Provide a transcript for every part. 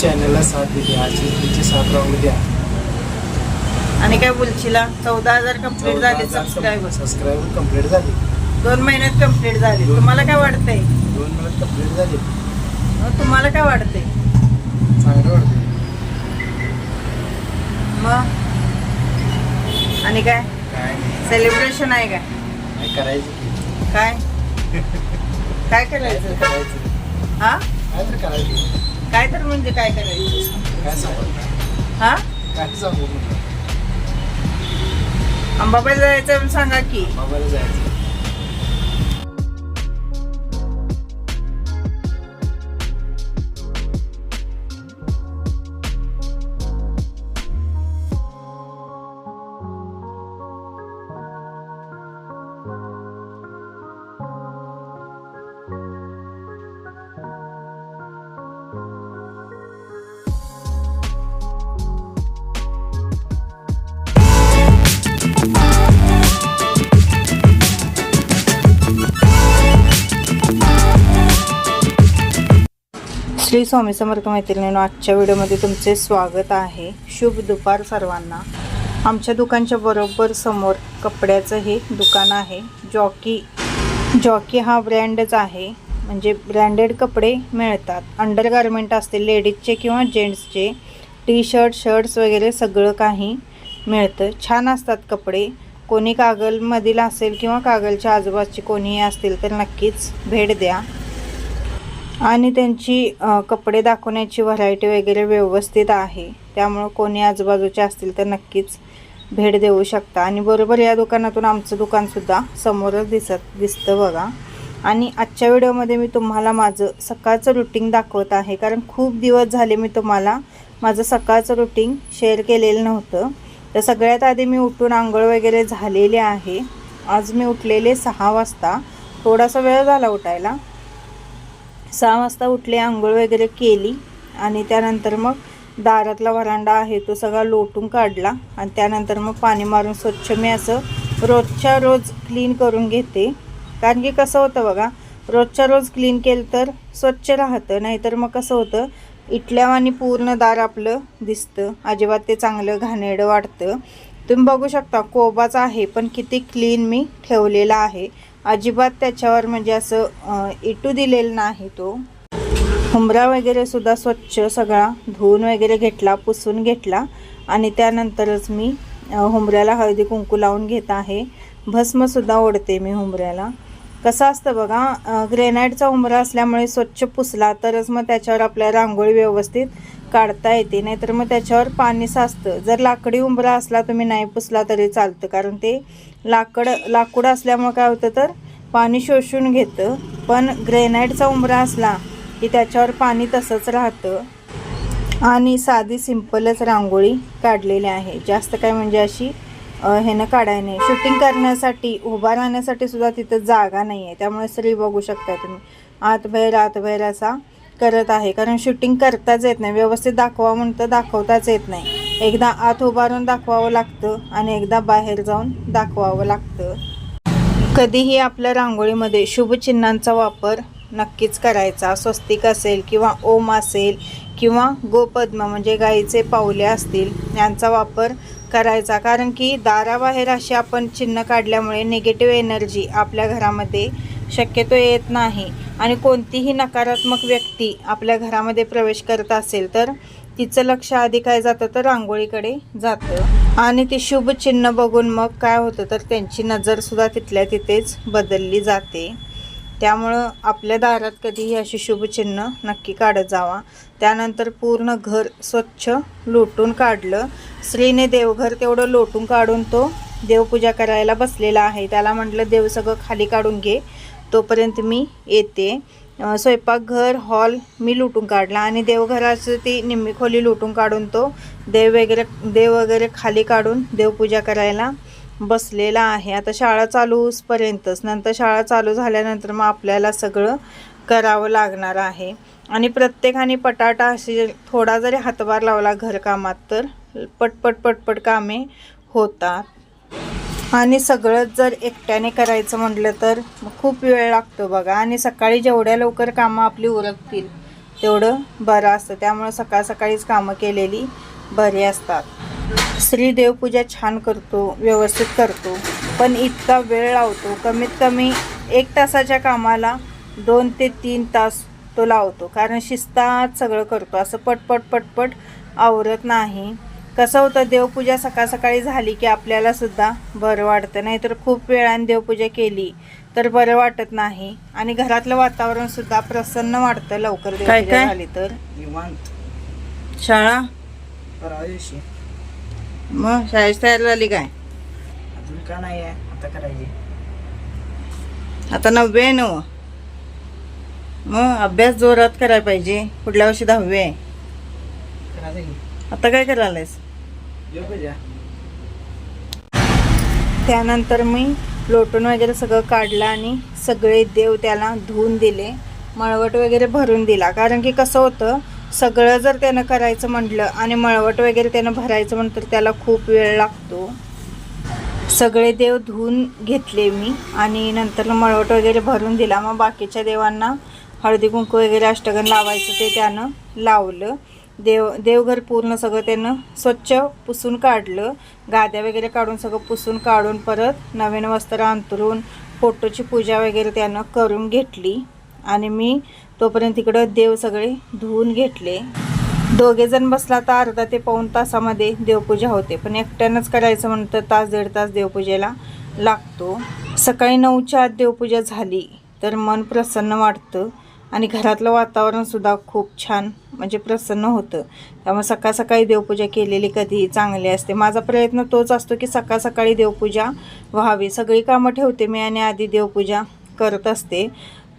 चॅनलला साथ दिली अशी तुमची साथ राहू द्या आणि काय बोलशीला चौदा हजार कंप्लीट झाले सबस्क्राईबर सबस्क्राईबर कंप्लीट झाली. दोन महिन्यात कंप्लीट झाले. तुम्हाला काय वाटतंय? दोन मिनिट कंप्लीट झाली. मग तुम्हाला काय वाटतंय? चांगलं मग? आणि काय? काय सेलिब्रेशन आहे काय? करायचं? काय? काय करायचं? करायचं. हा? काय तर करायचं. काय तर म्हणजे काय करायचं? काय सांगू? हा? काय सांगू? अंबाबाई जायचं म्हणून सांगा की. बाबाला जायचं. श्री स्वामी समर्थ मैत्रिणींनो आजच्या व्हिडिओमध्ये तुमचे स्वागत आहे. शुभ दुपार सर्वांना. आमच्या दुकानच्या बरोबर समोर कपड्याचं हे दुकान आहे. जॉकी जॉकी हा ब्रँडच आहे. म्हणजे ब्रँडेड कपडे मिळतात. अंडर गार्मेंट असतील लेडीजचे किंवा जेंट्सचे टी शर्ट शर्ट्स वगैरे सगळं काही मिळतं. छान असतात कपडे. कोणी कागलमधील असेल किंवा कागलच्या आजूबाजूचे कोणीही असतील तर नक्कीच भेट द्या. आणि त्यांची कपडे दाखवण्याची व्हरायटी वगैरे व्यवस्थित आहे. त्यामुळं कोणी आजूबाजूचे असतील तर नक्कीच भेट देऊ शकता. आणि बरोबर या दुकानातून आमचं दुकानसुद्धा समोरच दिसत दिसतं बघा. आणि आजच्या व्हिडिओमध्ये मी तुम्हाला माझं सकाळचं रुटीन दाखवत आहे. कारण खूप दिवस झाले मी तुम्हाला माझं सकाळचं रुटीन शेअर केलेलं नव्हतं. तर सगळ्यात आधी मी उठून आंघोळ वगैरे झालेले आहे. आज मी उठलेले सहा वाजता. थोडासा वेळ झाला उठायला. सहा वाजता उठले आंघोळ वगैरे केली आणि त्यानंतर मग दारातला वरांडा आहे तो सगळा लोटून काढला आणि त्यानंतर मग पाणी मारून स्वच्छ मी असं रोजच्या रोज क्लीन करून घेते. कारण की कसं होतं बघा रोजच्या रोज क्लीन केलं तर स्वच्छ राहतं नाहीतर मग कसं होतं इटल्यावानी पूर्ण दार आपलं दिसतं अजिबात ते चांगलं घाणेडं वाटतं. तुम्ही बघू शकता कोबाच आहे पण किती क्लीन मी ठेवलेला आहे. अजिबात त्याच्यावर म्हणजे असं इटू दिलेलं नाही तो. हुमरा वगैरे सुद्धा स्वच्छ सगळा धुवून वगैरे घेतला पुसून घेतला आणि त्यानंतरच मी हुमऱ्याला हळदी कुंकू लावून घेत आहे. भस्मसुद्धा ओढते मी हुमऱ्याला कसं असतं बघा ग्रेनाईटचा हुमरा असल्यामुळे स्वच्छ पुसला तरच मग त्याच्यावर आपल्या रांगोळी व्यवस्थित काढता येते. नाहीतर मग त्याच्यावर पाणी साचतं. जर लाकडी उंबरा असला तुम्ही नाही पुसला तरी चालतं. कारण ते लाकड लाकूड असल्यामुळे काय होतं तर पाणी शोषून घेतं. पण ग्रेनाईटचा उंबरा असला की त्याच्यावर पाणी तसंच राहतं. आणि साधी सिंपलच रांगोळी काढलेली आहे. जास्त काय म्हणजे अशी ह्यानं काढाय नाही शूटिंग करण्यासाठी उभा राहण्यासाठी सुद्धा तिथं जागा नाही आहे त्यामुळे स्त्री बघू शकता तुम्ही. आतबाहेर आतबाहेर असा करत आहे. कारण शूटिंग करताच येत नाही. व्यवस्थित दाखवा म्हणतं दाखवताच येत नाही. एकदा आत उभारून दाखवावं लागतं आणि एकदा बाहेर जाऊन दाखवावं लागतं. कधीही आपल्या रांगोळीमध्ये शुभचिन्हांचा वापर नक्कीच करायचा. स्वस्तिक असेल किंवा ओम असेल किंवा गोपद्म म्हणजे गाईचे पावले असतील यांचा वापर करायचा. कारण की दाराबाहेर अशी आपण चिन्ह काढल्यामुळे निगेटिव्ह एनर्जी आपल्या घरामध्ये शक्यतो येत नाही. आणि कोणतीही नकारात्मक व्यक्ती आपल्या घरामध्ये प्रवेश करत असेल तर तिचं लक्ष आधी काय जातं तर रांगोळीकडे जातं. आणि ते शुभ चिन्ह बघून मग काय होतं तर त्यांची नजरसुद्धा तिथल्या तिथेच बदलली जाते. त्यामुळं आपल्या दारात कधीही अशी शुभचिन्ह नक्की काढत जावा. त्यानंतर पूर्ण घर स्वच्छ लोटून काढलं. स्त्रीने देवघर तेवढं लोटून काढून तो देवपूजा करायला बसलेला आहे. त्याला म्हटलं देव सगळं खाली काढून घे. तोपर्यंत मी येते. स्वयंपाकघर हॉल मी लुटून काढला आणि देवघराचं ती निम्मी खोली लुटून काढून तो देव वगैरे देव वगैरे खाली काढून देवपूजा करायला बसलेला आहे. आता शाळा चालू नंतर शाळा चालू झाल्यानंतर मग आपल्याला सगळं करावं लागणार आहे. आणि प्रत्येकाने पटाटा असे थोडा जरी हातभार लावला घरकामात तर पटपट पटपट कामे होतात. आणि सगळंच जर एकट्याने करायचं म्हटलं तर खूप वेळ लागतो बघा. आणि सकाळी जेवढ्या लवकर कामं आपली उरकतील तेवढं बरं असतं. त्यामुळं सकाळ सकाळीच कामं केलेली बरी असतात. श्री देवपूजा छान करतो व्यवस्थित करतो. पण इतका वेळ लावतो कमीत कमी एक तासाच्या कामाला दोन ते तीन तास तो लावतो. कारण शिस्तात सगळं करतो. असं पटपट पटपट आवरत नाही. कसं होतं देवपूजा सकाळ सकाळी झाली की आपल्याला सुद्धा बरं वाटतं. नाहीतर खूप वेळाने देवपूजा केली तर बरं वाटत नाही. आणि घरातलं वातावरण सुद्धा प्रसन्न वाटतं लवकर देवपूजा? झाली तर. शाळा? मग शाळेची तयारी झाली काय? अजून का नाही आहे? आता करायची. आता नववे आहे नव. मग अभ्यास जोरात करायला पाहिजे. पुढल्या वर्षी दहावी आहे. करायचं की. आता काय करायलायस? देवपूजा त्यानंतर मी लोटून वगैरे सगळं काढलं आणि सगळे देव त्याला धुवून दिले. मळवट वगैरे भरून दिला. कारण की कसं होतं सगळं जर त्यानं करायचं म्हटलं आणि मळवट वगैरे त्यानं भरायचं म्हटलं तर त्याला खूप वेळ लागतो. सगळे देव धुवून घेतले मी आणि नंतर मळवट वगैरे भरून दिला. मग बाकीच्या देवांना हळदी कुंकू वगैरे अष्टगन लावायचं ते त्यानं लावलं. देव देवघर पूर्ण सगळं त्यानं स्वच्छ पुसून काढलं. गाद्या वगैरे काढून सगळं पुसून काढून परत नवीन वस्त्र अंतरून फोटोची पूजा वगैरे त्यानं करून घेतली. आणि मी तोपर्यंत तिकडं देव सगळे धुवून घेतले. दोघेजण बसला तर अर्धा ते पाऊण तासामध्ये देवपूजा होते. पण एकट्यानंच करायचं म्हणतं तास दीड तास देवपूजेला लागतो. सकाळी नऊच्या आत देवपूजा झाली तर मन प्रसन्न वाटतं आणि घरातलं वातावरणसुद्धा खूप छान म्हणजे प्रसन्न होतं. त्यामुळे सकाळ सकाळी देवपूजा केलेली कधी चांगली असते. माझा प्रयत्न तोच असतो की सकाळ सकाळी देवपूजा व्हावी. सगळी कामं ठेवते मी आणि आधी देवपूजा करत असते.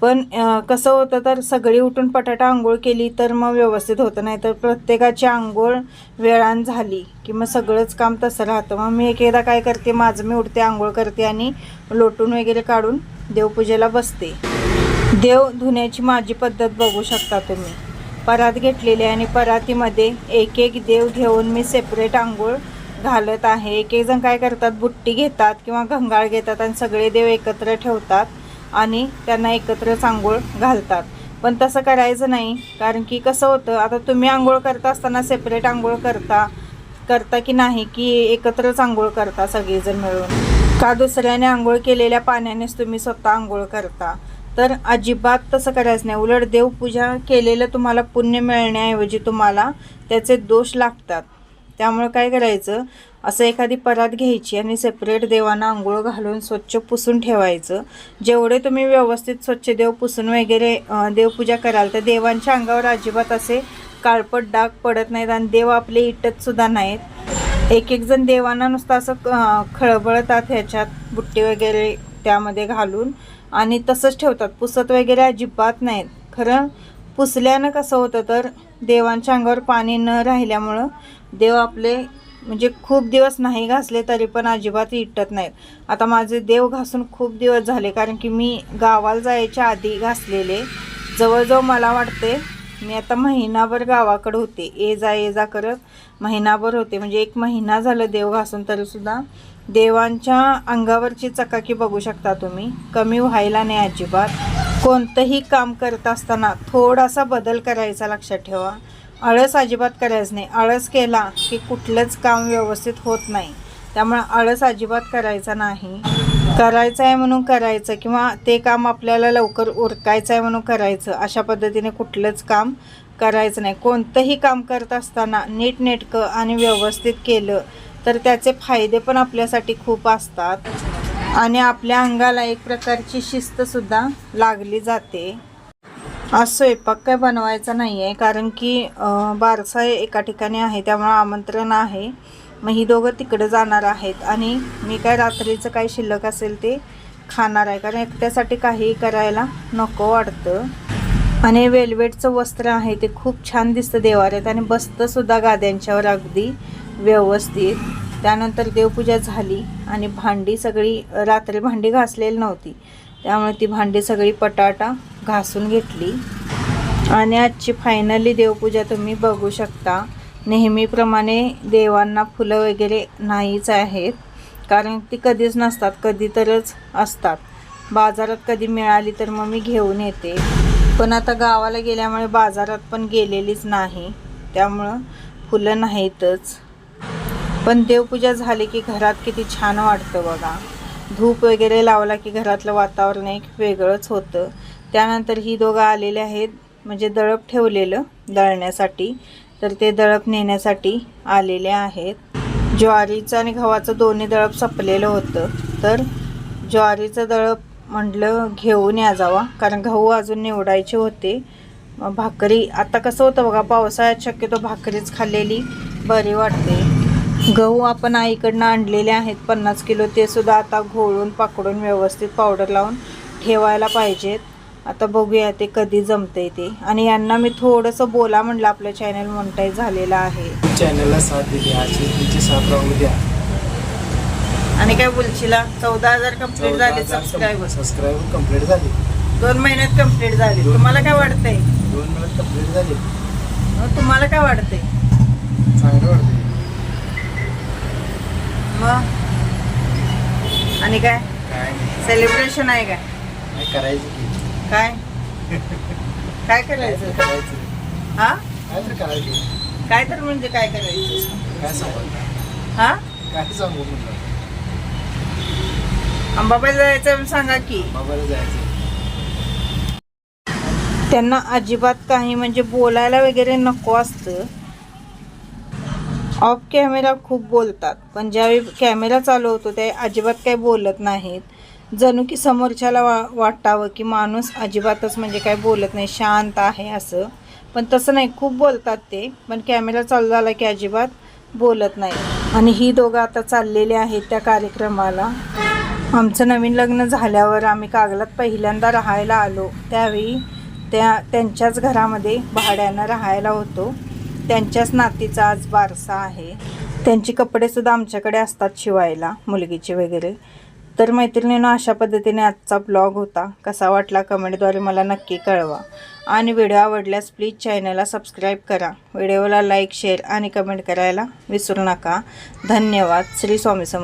पण कसं होतं तर सगळी उठून पटाटा आंघोळ केली तर मग व्यवस्थित होतं. नाही तर प्रत्येकाची आंघोळ वेळान झाली की मग सगळंच काम तसं राहतं. मग मी एक एकदा काय करते माझं मी उठते आंघोळ करते आणि लोटून वगैरे काढून देवपूजेला बसते. देव धुण्याची माझी पद्धत बघू शकता तुम्ही. परात घेतलेली आणि परातीमध्ये एक एक देव घेऊन मी सेपरेट आंघोळ घालत आहे. एक एक जण काय करतात बुट्टी घेतात किंवा घंगाळ घेतात आणि सगळे देव एकत्र ठेवतात. आणि त्यांना एकत्रच आंघोळ घालतात. पण तसं करायचं नाही कारण की कसं होतं आता तुम्ही आंघोळ करता असताना सेपरेट आंघोळ करता करता की नाही की एकत्रच आंघोळ करता सगळेजण मिळून. का दुसऱ्याने आंघोळ केलेल्या पाण्यानेच तुम्ही स्वतः आंघोळ करता? तर अजिबात तसं करायचं नाही. उलट देवपूजा केलेलं तुम्हाला पुण्य मिळण्याऐवजी तुम्हाला त्याचे दोष लागतात. त्यामुळे काय करायचं? असं एखादी परात घ्यायची आणि सेपरेट देवांना आंघोळ घालून स्वच्छ पुसून ठेवायचं. जेवढे तुम्ही व्यवस्थित स्वच्छ देव पुसून वगैरे देवपूजा कराल तर देवांच्या अंगावर अजिबात असे काळपट डाग पडत नाहीत आणि देव आपले इटतसुद्धा नाहीत. एक एक जण देवांना नुसतं असं खळबळतात ह्याच्यात बुट्टी वगैरे त्यामध्ये घालून आणि तसंच ठेवतात. पुसत वगैरे अजिबात नाहीत. खरं पुसल्यानं कसं होतं तर देवांच्या अंगावर पाणी न राहिल्यामुळं देव आपले म्हणजे खूप दिवस नाही घासले तरी पण अजिबात इटत नाहीत. आता माझे देव घासून खूप दिवस झाले कारण की मी गावाला जायच्या आधी घासलेले. जवळजवळ मला वाटते मी आता महिनाभर गावाकडे होते. ये जा ये जा करत महिनाभर होते. म्हणजे एक महिना झालं देव घासून तरीसुद्धा देवांच्या अंगावरची चकाकी बघू शकता तुम्ही. कमी व्हायला नाही अजिबात. कोणतंही काम करत असताना थोडासा बदल करायचा लक्षात ठेवा. आळस अजिबात करायचं नाही. आळस केला की कुठलंच काम व्यवस्थित होत नाही. त्यामुळे आळस अजिबात करायचा नाही. करायचं आहे म्हणून करायचं किंवा ते काम आपल्याला लवकर उरकायचं आहे म्हणून करायचं अशा पद्धतीने कुठलंच काम करायचं नाही. कोणतंही काम करत असताना नीटनेटकं आणि व्यवस्थित केलं तर त्याचे फायदे पण आपल्यासाठी खूप असतात. आणि आपल्या अंगाला एक प्रकारची शिस्तसुद्धा लागली जाते. आज स्वयंपाक काय बनवायचा नाही आहे कारण की बारसा एका ठिकाणी आहे त्यामुळं आमंत्रण आहे. मग ही दोघं तिकडं जाणार आहेत आणि मी काय रात्रीचं काय शिल्लक असेल ते खाणार आहे कारण एकट्यासाठी काहीही करायला नको वाटतं. आणि वेलवेटचं वस्त्र आहे ते खूप छान दिसतं देवाऱ्यात आणि बसतंसुद्धा गाद्यांच्यावर अगदी व्यवस्थित. त्यानंतर देवपूजा झाली आणि भांडी सगळी रात्री भांडी घासलेली नव्हती. त्यामुळे ती भांडी सगळी पटाटा घासून घेतली. आणि आजची फायनली देवपूजा तुम्ही बघू शकता. नेहमीप्रमाणे देवांना फुलं वगैरे नाहीच आहेत. कारण ती कधीच नसतात कधी तरच असतात. बाजारात कधी मिळाली तर मग मी घेऊन येते. पण आता गावाला गेल्यामुळे बाजारात पण गेलेलीच नाही. त्यामुळं फुलं नाहीतच. पण देवपूजा झाली की घरात किती छान वाटतं बघा. धूप वगैरे लावला की घरातलं वातावरण एक वेगळंच होतं. त्यानंतर ही दोघं आलेले आहेत म्हणजे दळप ठेवलेलं दळण्यासाठी. तर ते दळप नेण्यासाठी आलेले आहेत. ज्वारीचं आणि गव्हाचं दोन्ही दळप संपलेलं होतं. तर ज्वारीचं दळप म्हटलं घेऊन या जावा. कारण गहू अजून निवडायचे होते. भाकरी आता कसं होतं बघा पावसाळ्यात शक्यतो भाकरीच खाल्लेली बरी वाटते. गहू आपण आईकडनं आणलेले आहेत पन्नास किलो ते सुद्धा आता घोळून पाकडून व्यवस्थित पावडर लावून ठेवायला पाहिजेत. आता बघूया ते कधी जमते ते. आणि यांना मी थोडंसं बोला म्हणलं आपलं चॅनल मोनटाईज झालेलं आहे. चॅनलला साथ दिली साथ राहू द्या. आणि काय बोलशीला? चौदा हजार कंप्लीट झाले सबस्क्राईबर सबस्क्राईबर कंप्लीट झाली. दोन महिन्यात कंप्लीट झाले. तुम्हाला काय वाटतंय? दोन मिनिट कंप्लीट झाली. तुम्हाला काय वाटतंय? चांगलं वाटते मग? आणि काय? सेलिब्रेशन आहे काय? काय करायचं काय? काय करायचं? हा? काय तर म्हणजे काय करायचं? काय सांगू? हा? काय सांगू म्हटलं अंबाबाई जायचं सांगा की. त्यांना अजिबात काही म्हणजे बोलायला वगैरे नको असतं. ऑफ कॅमेरा खूप बोलतात. पण ज्यावेळी कॅमेरा चालू होतो ते अजिबात काही बोलत नाहीत. जणू की समोरच्याला वा वाटावं की माणूस अजिबातच म्हणजे काय बोलत नाही शांत आहे असं. पण तसं नाही खूप बोलतात ते पण कॅमेरा चालू झाला की अजिबात बोलत नाही. आणि ही दोघं आता चाललेले आहेत त्या कार्यक्रमाला. आमचं नवीन लग्न झाल्यावर आम्ही कागलात पहिल्यांदा राहायला आलो. त्यावेळी त्या त्यांच्याच घरामध्ये भाड्यानं राहायला होतो. त्यांच्याच नातीचा आज बारसा आहे. त्यांची कपडेसुद्धा आमच्याकडे असतात शिवायला मुलगीचे वगैरे. तर मैत्रिणीनं अशा पद्धतीने आजचा ब्लॉग होता. कसा वाटला कमेंटद्वारे मला नक्की कळवा. आणि व्हिडिओ आवडल्यास प्लीज चॅनलला सबस्क्राईब करा. व्हिडिओला लाईक शेअर आणि कमेंट करायला विसरू नका. धन्यवाद. श्री स्वामी समर्थ.